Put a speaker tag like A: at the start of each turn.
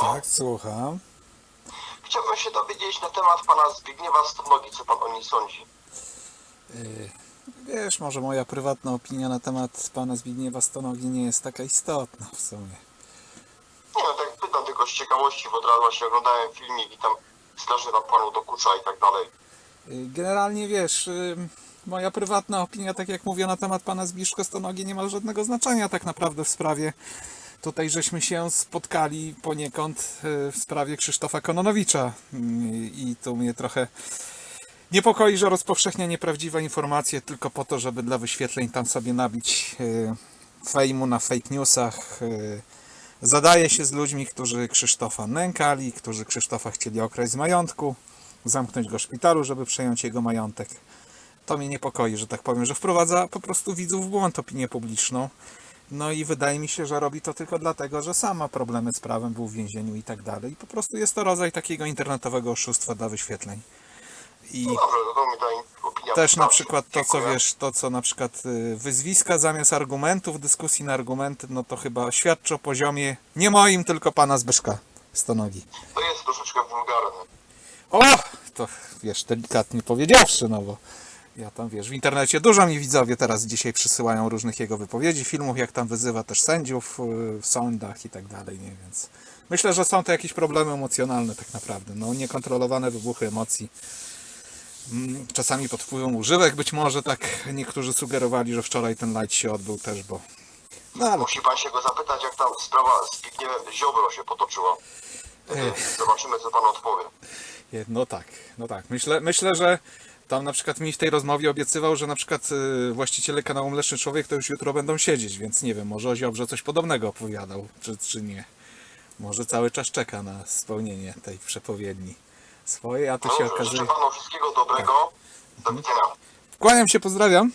A: Tak, słucham.
B: Chciałbym się dowiedzieć na temat pana Zbigniewa Stonogi, co pan o niej sądzi.
A: Yy, Wiesz, może moja prywatna opinia na temat pana Zbigniewa Stonogi nie jest taka istotna w sumie.
B: Nie no, tak pytam tylko z ciekawości, bo od razu właśnie oglądałem filmik i tam strasznie tam panu dokucza i tak dalej.
A: Yy, Generalnie wiesz, yy, moja prywatna opinia, tak jak mówię, na temat pana Zbiszko Stonogi nie ma żadnego znaczenia tak naprawdę w sprawie. Tutaj żeśmy się spotkali poniekąd yy, w sprawie Krzysztofa Kononowicza i tu mnie trochę niepokoi, że rozpowszechnia nieprawdziwe informacje tylko po to, żeby dla wyświetleń tam sobie nabić yy, fejmu na fake newsach. Yy, zadaje się z ludźmi, którzy Krzysztofa nękali, którzy Krzysztofa chcieli okraść z majątku, zamknąć go w szpitalu, żeby przejąć jego majątek. To mnie niepokoi, że tak powiem, że wprowadza po prostu widzów w błąd opinię publiczną. No i wydaje mi się, że robi to tylko dlatego, że sam ma problemy z prawem, był w więzieniu i tak dalej. I po prostu jest to rodzaj takiego internetowego oszustwa dla wyświetleń. I
B: No dobrze, to mi ta opinia
A: też na przykład to, co wiesz, to co na przykład y, wyzwiska zamiast argumentów, dyskusji na argumenty, no to chyba świadczy o poziomie nie moim, tylko pana Zbyszka Stonogi.
B: To jest troszeczkę wulgarne.
A: O! To wiesz, delikatnie powiedziawszy, no bo ja tam wiesz, w internecie dużo mi widzowie teraz dzisiaj przysyłają różnych jego wypowiedzi, filmów, jak tam wyzywa też sędziów y, w sądach i tak dalej, nie? Więc myślę, że są to jakieś problemy emocjonalne tak naprawdę, no niekontrolowane wybuchy emocji. Mm, Czasami pod wpływem używek być może, tak niektórzy sugerowali, że wczoraj ten light się odbył też, bo... No ale
B: Musi pan się go zapytać, jak tam sprawa z Zbigniewem Ziobro się potoczyła. Wtedy Zobaczymy, co pan odpowie.
A: No tak, no tak. Myślę, myślę, że tam na przykład mi w tej rozmowie obiecywał, że na przykład y, właściciele kanału Mleczny Człowiek to już jutro będą siedzieć, więc nie wiem, może o Ziobrze coś podobnego opowiadał, czy, czy nie. Może cały czas czeka na spełnienie tej przepowiedni swojej, a tu się
B: Dobrze,
A: okazuje...
B: życzę panu wszystkiego dobrego. Do widzenia.
A: Kłaniam się, pozdrawiam.